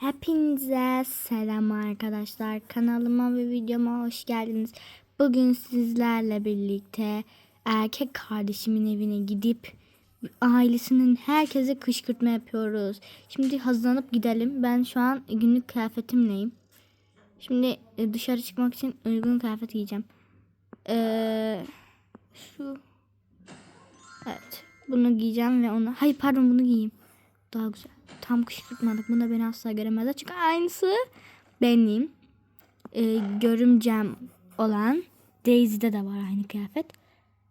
Hepinize selam arkadaşlar. Kanalıma ve videoma hoş geldiniz. Bugün sizlerle birlikte erkek kardeşimin evine gidip ailesinin herkese kışkırtma yapıyoruz. Şimdi hazırlanıp gidelim. Ben şu an günlük kıyafetimleyim. Şimdi e, dışarı çıkmak için uygun kıyafet giyeceğim. Ee, şu Evet. Bunu giyeceğim ve onu... Hayır pardon bunu giyeyim. Daha güzel. Tam kışkırtmadık. Bunda beni asla göremezler. Çünkü aynısı benim. Ee, görümcem olan Daisy'de de var aynı kıyafet.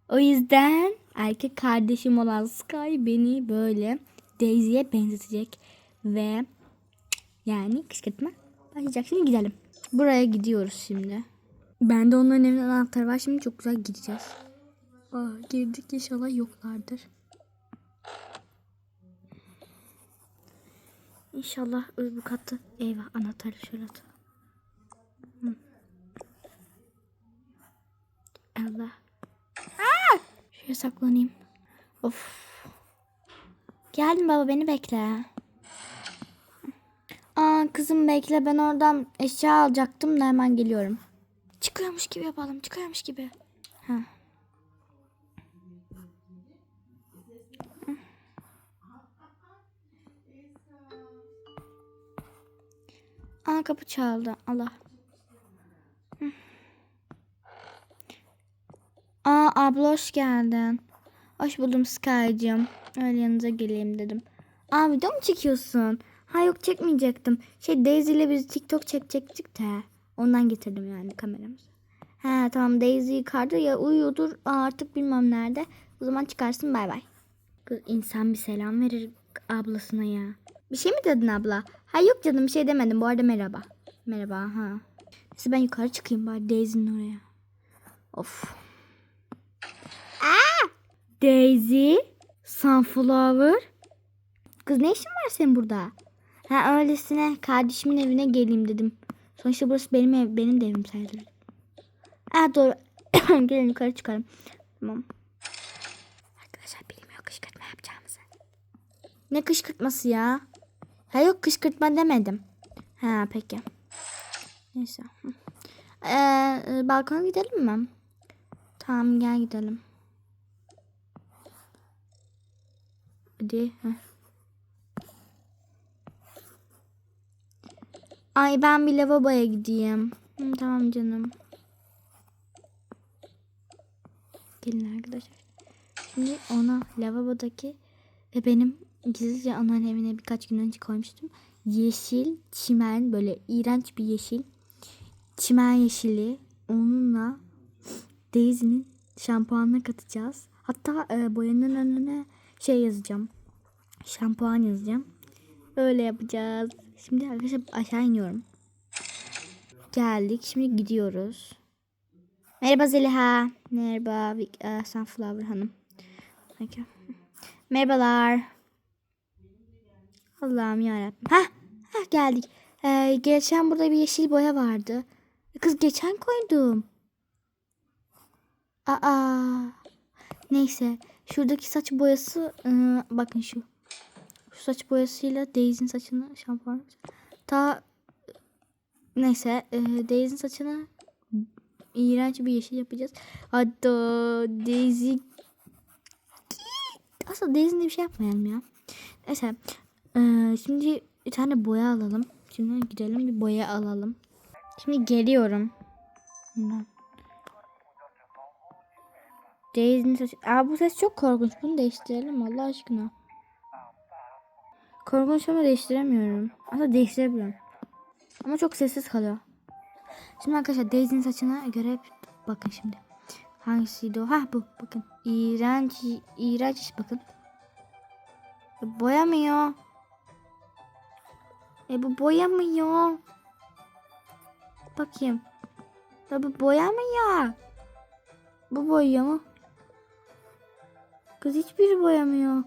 O yüzden erkek kardeşim olan Sky beni böyle Daisy'ye benzetecek. Ve yani kışkırtma başlayacak. Şimdi gidelim. Buraya gidiyoruz şimdi. Bende onların evinin anahtarı var. Şimdi çok güzel gideceğiz. Aa, girdik inşallah yoklardır. İnşallah öbür katı. Eyvah anahtarı şöyle at. Allah. Aa! Şuraya saklanayım. Of. Geldim baba beni bekle. Aa kızım bekle ben oradan eşya alacaktım da hemen geliyorum. Çıkıyormuş gibi yapalım çıkıyormuş gibi. Ha. Aa kapı çaldı. Allah. Aa abla hoş geldin. Hoş buldum Sky'cığım. Öyle yanınıza geleyim dedim. Aa video mu çekiyorsun? Ha yok çekmeyecektim. Şey Daisy ile biz TikTok çekecektik de. Ondan getirdim yani kameramızı. He tamam Daisy yukarıda ya uyuyordur artık bilmem nerede. O zaman çıkarsın bay bay. Kız insan bir selam verir ablasına ya. Bir şey mi dedin abla? Ha yok canım bir şey demedim. Bu arada merhaba. Merhaba ha. Neyse ben yukarı çıkayım bari Daisy'nin oraya. Of. Aa! Daisy, Sunflower. Kız ne işin var senin burada? Ha öylesine kardeşimin evine geleyim dedim. Sonuçta burası benim ev, benim de evim sayılır. Ha doğru. Gelin yukarı çıkalım. Tamam. Arkadaşlar bilmiyor kışkırtma yapacağımızı. Ne kışkırtması ya? Ha yok kışkırtma demedim. Ha peki. Neyse. Ee, e, balkona gidelim mi? Tamam gel gidelim. Hadi. heh. Ay ben bir lavaboya gideyim. Hı, tamam canım. Gelin arkadaşlar. Şimdi ona lavabodaki ve benim gizlice anneannemin evine birkaç gün önce koymuştum. Yeşil çimen böyle iğrenç bir yeşil. Çimen yeşili. Onunla Daisy'nin şampuanına katacağız. Hatta e, boyanın önüne şey yazacağım. Şampuan yazacağım. Öyle yapacağız. Şimdi arkadaşlar aşağı iniyorum. Geldik. Şimdi gidiyoruz. Merhaba Zeliha. Merhaba e, Sunflower Hanım. Merhabalar. Allah'ım yarabbim. Hah, hah geldik. Ee, geçen burada bir yeşil boya vardı. Kız geçen koydum. Aa. Neyse. Şuradaki saç boyası ıı, bakın şu. Şu saç boyasıyla Daisy'nin saçını şampuan. Ta neyse e, Daisy'nin saçını iğrenç bir yeşil yapacağız. Hatta Daisy aslında Daisy'ne bir şey yapmayalım ya. Neyse. Ee, şimdi bir tane boya alalım. Şimdi gidelim bir boya alalım. Şimdi geliyorum. Daisy'nin saçı. Aa bu ses çok korkunç. Bunu değiştirelim Allah aşkına. Korkunç ama değiştiremiyorum. Aslında değiştirebiliyorum. Ama çok sessiz kalıyor. Şimdi arkadaşlar Daisy'nin saçına göre bakın şimdi. Hangisiydi o? Ha bu bakın. İğrenç, iğrenç iş bakın. Boyamıyor. E bu boyamıyor. Bakayım. Ya bu boyamıyor. Bu boyuyor mu? Kız hiçbiri boyamıyor.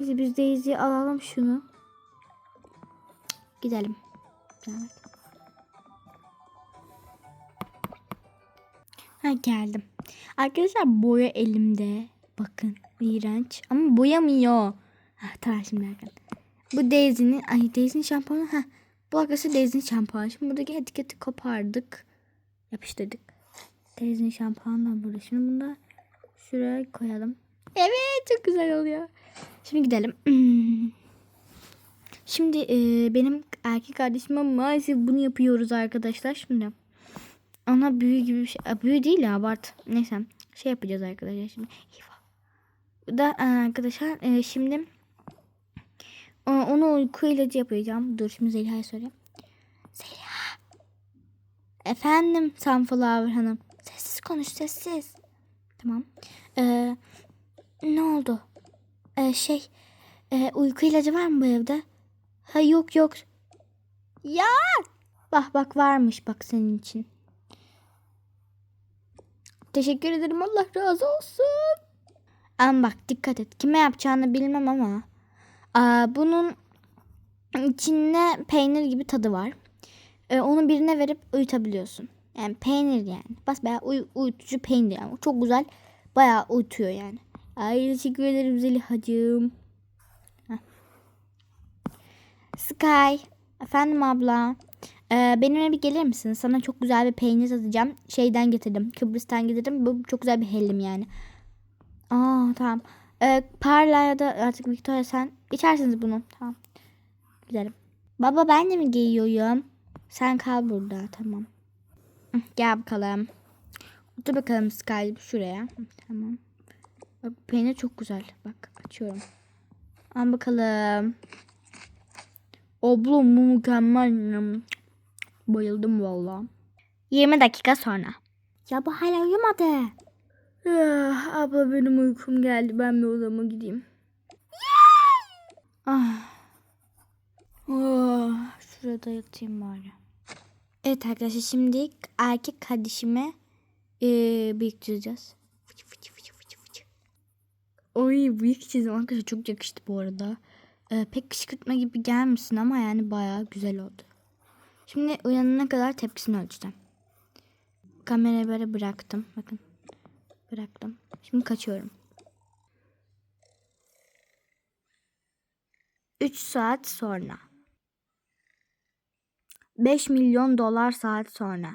Neyse biz Daisy'yi alalım şunu. Gidelim. Evet. Ha geldim. Arkadaşlar boya elimde. Bakın iğrenç ama boyamıyor. Ha tamam şimdi bakın. Bu Daisy'nin ay Daisy'nin şampuanı ha Bu arkadaşlar Daisy şampuan. Şimdi buradaki etiketi kopardık. Yapıştırdık. Daisy şampuan da burada. Şimdi bunu da şuraya koyalım. Evet çok güzel oluyor. Şimdi gidelim. Şimdi e, benim erkek kardeşime maalesef bunu yapıyoruz arkadaşlar. Şimdi ona büyü gibi bir şey. Büyü değil ya abart. Neyse şey yapacağız arkadaşlar şimdi. Bu da e, arkadaşlar e, şimdi onu uyku ilacı yapacağım. Dur şimdi Zeliha'ya söyleyeyim. Zeliha. Efendim Sunflower Hanım. Sessiz konuş sessiz. Tamam. Ee, ne oldu? Ee, şey e, uyku ilacı var mı bu evde? Ha yok yok. Ya bak bak varmış bak senin için. Teşekkür ederim Allah razı olsun. Ama bak dikkat et. Kime yapacağını bilmem ama. Bunun içinde peynir gibi tadı var. Ee, onu birine verip uyutabiliyorsun. Yani peynir yani. Bas bayağı uy- uyutucu peynir yani. Çok güzel. Bayağı uyutuyor yani. Ay teşekkür ederim Zeliha'cığım. Sky. Efendim abla. Ee, benimle bir gelir misin? Sana çok güzel bir peynir satacağım. Şeyden getirdim. Kıbrıs'tan getirdim. Bu çok güzel bir hellim yani. Aa tamam. Ee, Parla ya da artık Victoria sen içersiniz bunu. Tamam. Gidelim. Baba ben de mi giyiyorum? Sen kal burada. Tamam. Gel bakalım. Otur bakalım Sky şuraya. Tamam. Bak peynir çok güzel. Bak açıyorum. Al bakalım. Oblum mükemmel. Bayıldım valla. 20 dakika sonra. Ya bu hala uyumadı. Ah, abla benim uykum geldi. Ben bir odama gideyim. Ah. Oh, şurada yatayım bari. Evet arkadaşlar şimdi erkek kardeşime ee, bıyık çizeceğiz. Fıçı fıçı fıçı fıçı fıçı. Oy bıyık çizdim arkadaşlar çok yakıştı bu arada. Ee, pek kışkırtma gibi gelmesin ama yani bayağı güzel oldu. Şimdi uyanana kadar tepkisini ölçeceğim. Kamerayı böyle bıraktım. Bakın. Bıraktım. Şimdi kaçıyorum. 3 saat sonra. 5 milyon dolar saat sonra.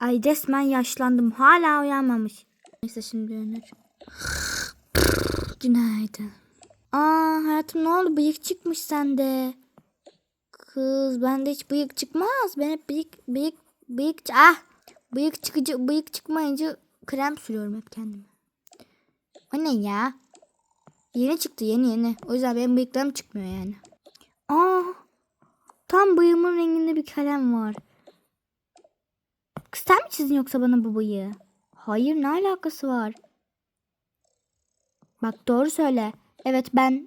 Ay resmen yaşlandım. Hala uyanmamış. Neyse şimdi uyanır. Günaydın. Aa hayatım ne oldu? Bıyık çıkmış sende. Kız bende hiç bıyık çıkmaz. Ben hep bıyık bıyık bıyık ah bıyık çıkıcı bıyık çıkmayınca krem sürüyorum hep kendime. O ne ya? Yeni çıktı yeni yeni. O yüzden benim bıyıklarım çıkmıyor yani. Aa tam bıyığımın renginde bir kalem var. Kız sen mi çizdin yoksa bana bu bıyığı? Hayır ne alakası var? Bak doğru söyle. Evet ben